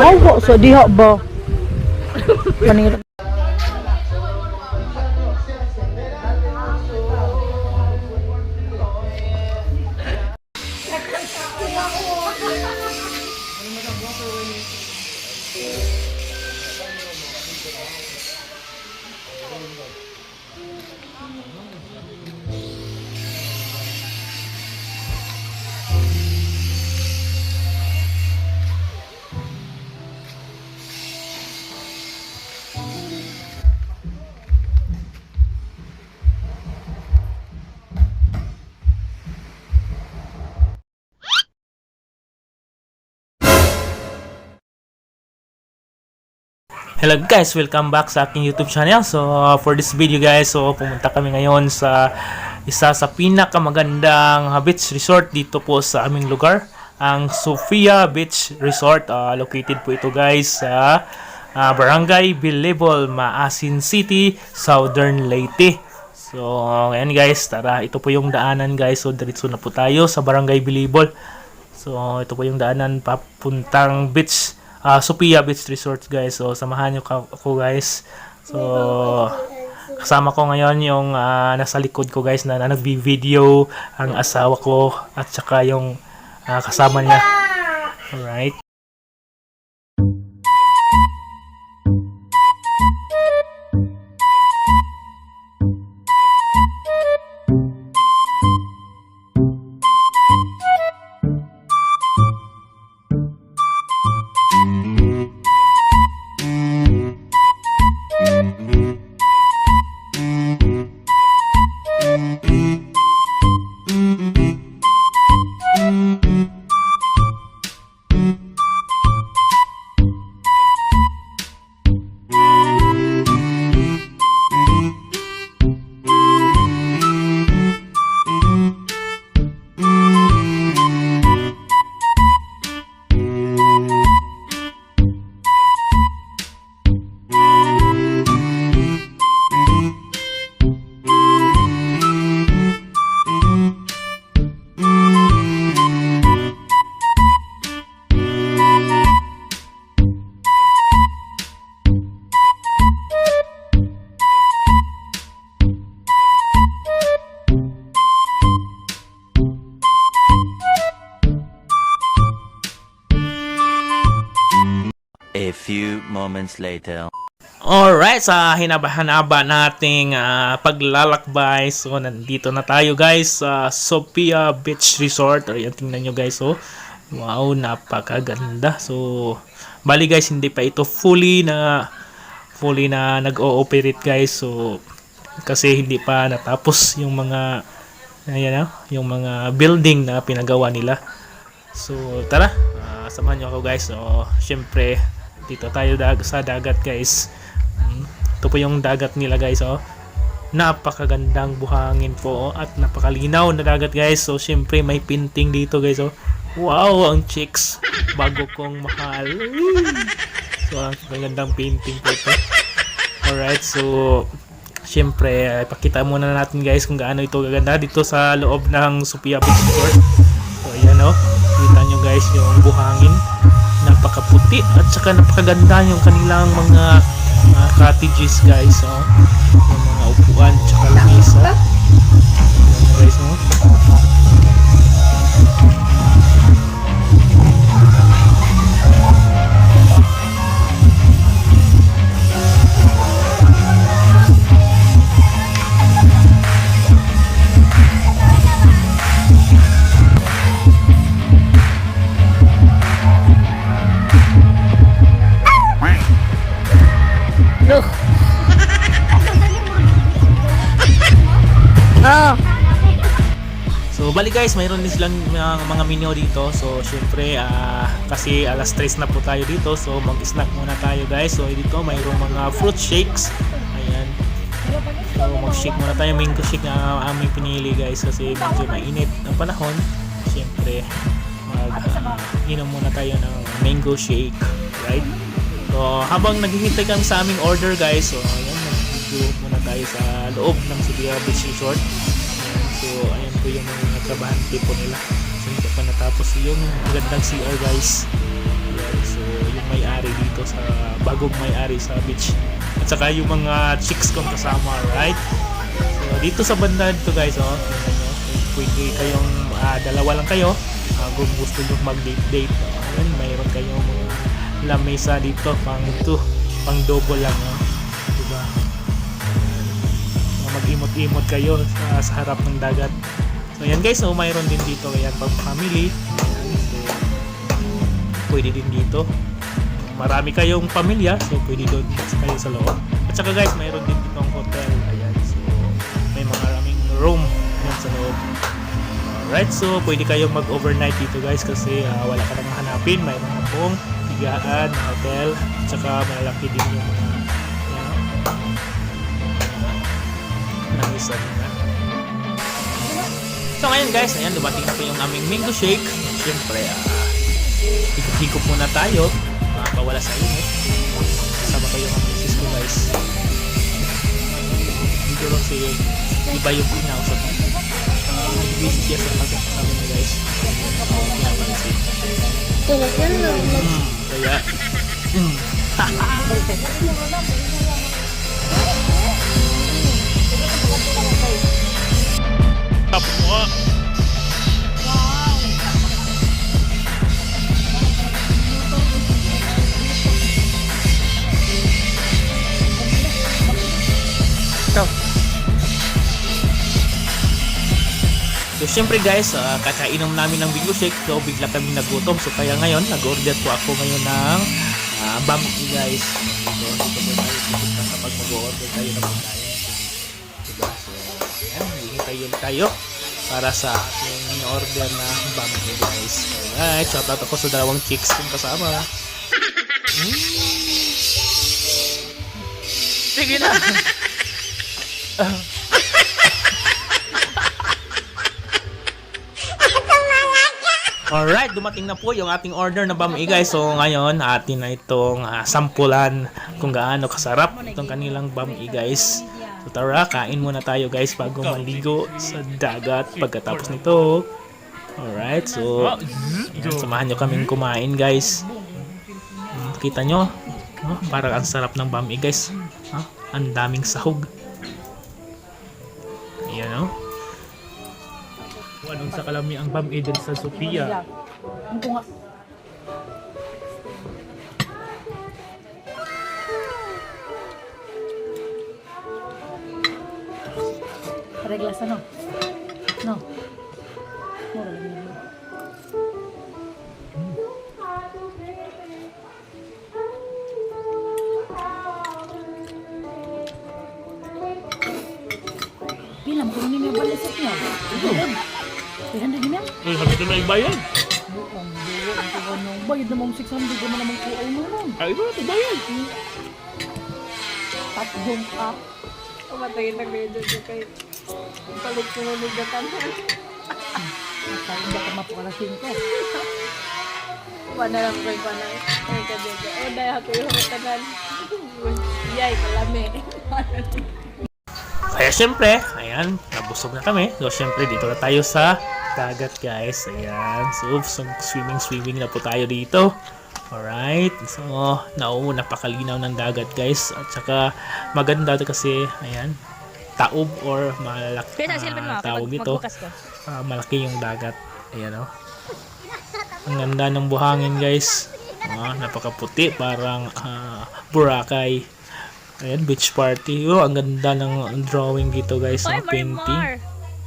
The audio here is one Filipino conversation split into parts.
Awa sa diha ba? Kanira. Hello guys, welcome back sa aking YouTube channel. So for this video guys, so pumunta kami ngayon sa isa sa pinakamagandang beach resort dito po sa aming lugar, ang Sofia Beach Resort. Uh, located po ito guys sa uh, Barangay Bilibol, Maasin City, Southern Leyte. So ngayon guys, tara, ito po yung daanan guys. So diretso na po tayo sa Barangay Bilibol. So ito po yung daanan papuntang beach uh, Sophia Beach Resort guys. So samahan niyo ako guys. So kasama ko ngayon yung ah, nasa likod ko guys na, na nagbi-video ang asawa ko at saka yung ah, kasama niya. Alright. Few moments later. Alright, sa hinabahanaba nating ah, paglalakbay. So, nandito na tayo guys sa Sophia Beach Resort. Ayan, tingnan nyo guys. Oh. Wow, napakaganda. So, bali guys, hindi pa ito fully na fully na nag-ooperate guys. So, kasi hindi pa natapos yung mga ayan, ah, yung mga building na pinagawa nila. So, tara, ah, samahan nyo ako guys. So, syempre, dito tayo dag sa dagat guys. Mm, Ito po yung dagat nila guys. Oh. Napakagandang buhangin po oh, at napakalinaw na dagat guys. So, syempre, may pinting dito guys. Oh. Wow, ang chicks. Bago kong mahal. So, ang magandang painting po ito. Alright, so, syempre, eh, pakita muna natin guys kung gaano ito gaganda dito sa loob ng Sophia Beach Resort. So, ayan o. Kita nyo guys yung buhangin. Napakaputi at saka napakaganda yung kanilang mga mga cottages guys. Oh. Yung mga upuan saka Bali guys, mayroon din silang mga, mga menu dito. So, syempre, ah, kasi alas 3 na po tayo dito. So, mag-snack muna tayo guys. So, dito mayroong mga fruit shakes. Ayan. So, mag-shake muna tayo. Mango shake na aming pinili guys. Kasi medyo mainit ang panahon. Syempre, mag-inom muna tayo ng mango shake. Right? So, habang naghihintay kami sa aming order guys. So, ayan, mag-video muna tayo sa loob ng Sibiya Beach Resort. Ayan, so, ayan po yung mga trabahante po nila. So, hindi pa natapos yung magandang CR guys. Ayan, so, yung may may-ari dito sa bagong may-ari sa beach. At saka yung mga chicks kong kasama, right? So, dito sa banda dito guys, oh, nyo, pwede kayong, ah, dalawa lang kayo, ah, kung gusto nyo mag-date-date, oh, ayun, mayroon kayong lamesa dito, pang two, pang double lang, oh. Mag-imot-imot kayo sa, sa harap ng dagat. So, yan guys, so, mayroon din dito, yan, pang family, Ayan, so, pwede din dito. Marami kayong pamilya, so pwede doon kayo sa loob. At saka guys, mayroon din dito ang hotel. Ayan, so may mga maraming room yan sa loob. Alright, so pwede kayong mag-overnight dito guys kasi ah, wala ka nang hanapin. Mayroon na pong higaan, hotel, at saka malaki din yung mga nangisan na. So ngayon guys, ayan, dumating na po yung aming mango shake. Siyempre, ah, higop-higop muna tayo. Makakawala sa init. Kasama kayo ng misis ko guys. Dito lang si iba yung pinausap busy siya sa na guys. Pinapansin hmm, kaya hmm. Tapos mo Ikaw. So, syempre guys, uh, kakainom namin ng bingo shake. So, bigla kami nagutom. So, kaya ngayon, nag-order po ako ngayon ng uh, bamki guys. So, dito po tayo kapag mag-order tayo ng pagkain. Diba? So, ayan, hihintay yun tayo para sa ating order na bamki guys. Alright, shoutout ako sa dalawang chicks kong kasama. Mm. Sige na! Alright, dumating na po yung ating order na bami guys. So ngayon, atin na itong ah, sampulan kung gaano kasarap itong kanilang bami guys. So tara, kain muna tayo guys bago maligo sa dagat pagkatapos nito. Alright, so yan, samahan nyo kaming kumain guys. Hmm, Kita nyo, oh, parang ang sarap ng bami guys. Ah, ang daming sahog. Ayan o. Kung anong sa kalami ang bam din sa Sophia. Ang Reglas ano? No. Mura lang yun. Bilang kung hindi niya balisat niya. Bilang din niya. Ay, sabi ko na ibayan. Buong buo ang kaganong bayad na mong 600 naman naman ko ay nun. Ay, ba, ibayan. Tatlong up. Kumatayin na kayo ko na nagdatan. At hindi ka mapakalasin ko. Wala lang kayo pa na. Ay, kadyaga. O, dahil ako yung hutanan. Yay, kalami. Kaya syempre, ayan, nabusog na kami. So syempre, dito na tayo sa dagat guys. Ayan, so, so swimming swimming na po tayo dito. Alright, so nao, napakalinaw ng dagat guys. At saka maganda kasi, ayan, taob or malaki ah, tawag dito. Ah, malaki yung dagat. Ayan o. Ang ganda ng buhangin guys. Ah, napakaputi, parang ah, Boracay. Ayan, beach party. Oh, ang ganda ng drawing dito guys, ng painting.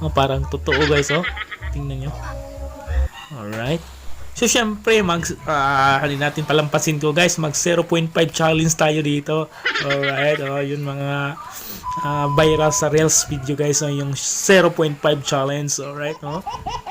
Oh, parang totoo guys, oh. Tingnan nyo. Alright. So, syempre, mag, halin natin palampasin ko guys, mag 0.5 challenge tayo dito. Alright, oh, yun mga ah, viral sa Reels video guys, oh, yung 0.5 challenge. Alright, no?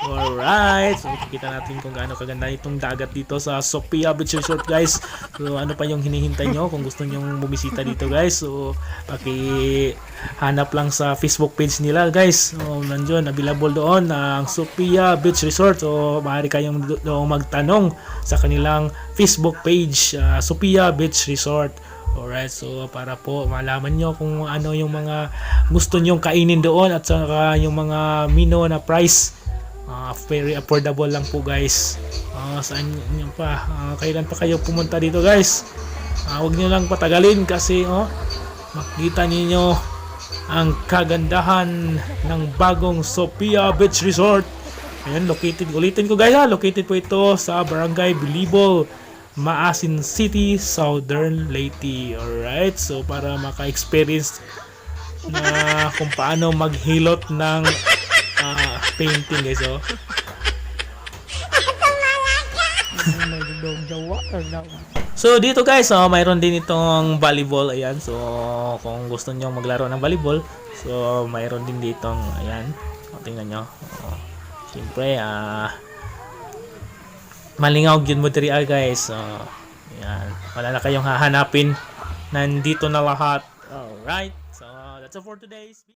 Alright. So, kita natin kung gaano kaganda itong dagat dito sa Sophia Beach Resort guys. So, ano pa yung hinihintay nyo kung gusto nyong bumisita dito guys. So, paki hanap lang sa Facebook page nila guys. So, nandiyon, available doon ang Sophia Beach Resort. So, maaari kayong do- doon magtanong sa kanilang Facebook page, ah, Sophia Beach Resort. Alright, so para po malaman nyo kung ano yung mga gusto nyong kainin doon at saka yung mga mino na price Ah, very affordable lang po guys. Ah, saan nyo pa? Ah, kailan pa kayo pumunta dito guys? Ah, huwag nyo lang patagalin kasi oh, makita ninyo ang kagandahan ng bagong Sophia Beach Resort. Ayan, located, ulitin ko guys ha, located po ito sa Barangay Bilibol, Maasin City, Southern Leyte. Alright, so para maka-experience na kung paano maghilot ng ah, painting guys oh. So dito guys, oh, mayroon din itong volleyball, ayan. So kung gusto niyo maglaro ng volleyball, so mayroon din ditong, ayan. O, tingnan nyo. Oh, Siyempre, ah, malingaw yun mo diri guys. So, ayan. Wala na kayong hahanapin. Nandito na lahat. Alright. So that's all for today's